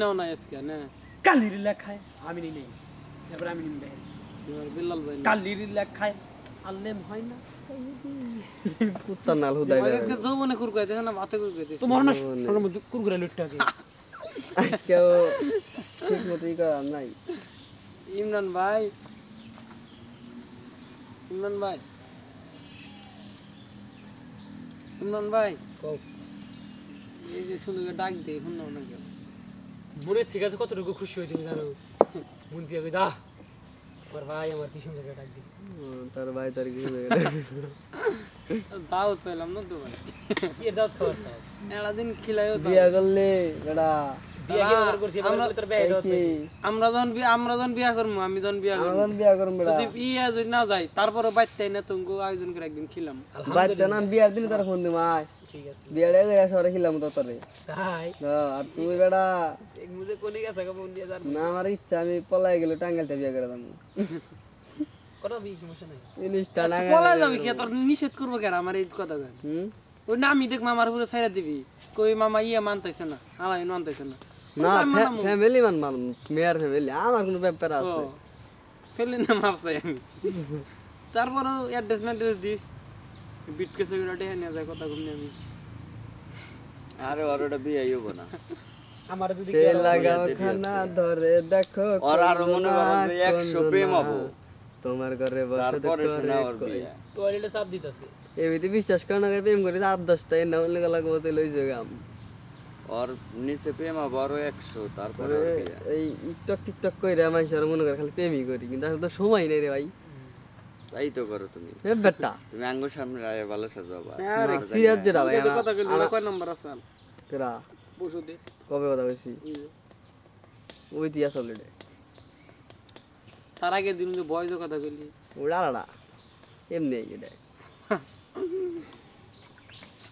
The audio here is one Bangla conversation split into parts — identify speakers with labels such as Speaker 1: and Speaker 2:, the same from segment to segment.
Speaker 1: নাও না আজকে না।
Speaker 2: কালির লেখায় আমি নি নেই। এবার আমি নিম দেখেন
Speaker 1: বিল্লাল ভাই
Speaker 2: কালির লেখায় আনলেম হয় না।
Speaker 3: কুত্তা নাল হুদাই
Speaker 1: আগে যে যৌবনে কুরকুরাইতে না ভাতে কুরকুরাইতে
Speaker 2: তোমার না সোনার মধ্যে কুরকুরে লুটটাকে
Speaker 3: আজকেও ঠিক মতোই করা নাই।
Speaker 1: ইমরান ভাই। ইমরান ভাই। ইমরান ভাই। এই যে ডাক দেই শুন না কেন
Speaker 2: মনে ঠিক আছে কতটুকু খুশি হয়ে তুমি জানো? মন দিয়ে দা আমার ভাই আমার কি সুন্দর ডাক দি
Speaker 3: তার ভাই তার কি
Speaker 1: দাওত পেলাম না তো ভাই
Speaker 2: কি দাও খাওয়ার চাও?
Speaker 1: এলা দিন খিলাইও
Speaker 3: বিয়া করলে
Speaker 2: কি আমার করছি এবার তোর বিয়ে দাওয়াত
Speaker 3: কি
Speaker 1: আমরা যখন আমরা যখন বিয়া করব আমি যখন বিয়া করব
Speaker 3: বিয়া করুম
Speaker 1: যদি ইয়া যদি না যাই তারপরে বাইতে না তুমি আয়োজন করে একদিন খিলাম।
Speaker 3: বাড়িতে না বিয়ার দিন তার ফোন দিম আয়। বিয়ারে গিয়ে সরে খিলাম তো তোরে।
Speaker 2: তাই?
Speaker 3: আর তুই বেটা
Speaker 2: কোনে গেছে ফোন দিয়ে
Speaker 3: না আমার ইচ্ছা আমি পলাই গেলে টাঙ্গাইতে বিয়া করে
Speaker 1: যাবি কি? তোর নিষেধ করব কেন আমার এই কথা কেন ওই না আমি দেখ মামার পুরো ছাইরা দিবি। কই মামা ইয়া মানতাইছে না আলাই মানতাইছে না।
Speaker 3: না ফ্যামিলি মান মান মেয়ার ফ্যামিলি আমার কোনো ব্যাপার
Speaker 1: ও
Speaker 3: আছে।
Speaker 1: ফেলি না মাপসাই আমি। তারপরও অ্যাড্রেস ম্যাড্রেস দিস। বিট কেসে করে ডেহে নিয়ে যায় কথা ঘুমনি আমি।
Speaker 4: আরে ওর ওটা বিয়েই হব না।
Speaker 2: আমার যদি
Speaker 3: সে লাগাও খানা ধরে দেখো
Speaker 4: ওর আরও মনে করো যে একশো প্রেম হব।
Speaker 3: তোমার ঘরে বসে
Speaker 4: তারপরে সে না ওর বিয়ে।
Speaker 2: টয়লেটে চাপ দিতেছে।
Speaker 3: এমনিতে বিশ্বাস করে না করে প্রেম করি আট দশটা এনে হলে লাগবো তো লই যাগাম
Speaker 4: ওর নিচে প্রেম হব একশো তারপরে
Speaker 3: এই টিকটক টিকটক করে মানুষের মনে করে খালি প্রেমই করি কিন্তু আসলে তো সময় নেই রে ভাই।
Speaker 4: তাই তো করো তুমি।
Speaker 3: বেটা।
Speaker 4: তুমি আঙ্গুর সামনে আয় ভালো সাজাবা।
Speaker 3: সিরিয়াস যেটা ভাই
Speaker 1: কথা কইলি না, কয় নাম্বার আছে?
Speaker 3: কেরা?
Speaker 1: বসু দে।
Speaker 3: কবে কথা
Speaker 1: যে।
Speaker 3: ওই দিয়া চলে রে
Speaker 1: তার আগে দিন যে বয়স কথা কইলি।
Speaker 3: ওড়া এমনি এটা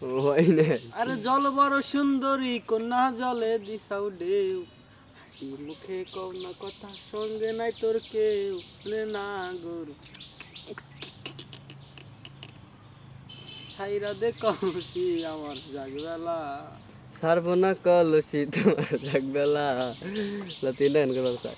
Speaker 3: ওই নে
Speaker 1: আরে জল বড় সুন্দরী কন্যা জলে দিশাও ঢেউ। হাসি মুখে কও না কথা সঙ্গে নাই তোর কেউ। না গরু। ছাইরা দে কৌশি আমার জাগবেলা।
Speaker 3: সারবো না কলসি তোমার জাগবেলা। লাতিন করবার চাই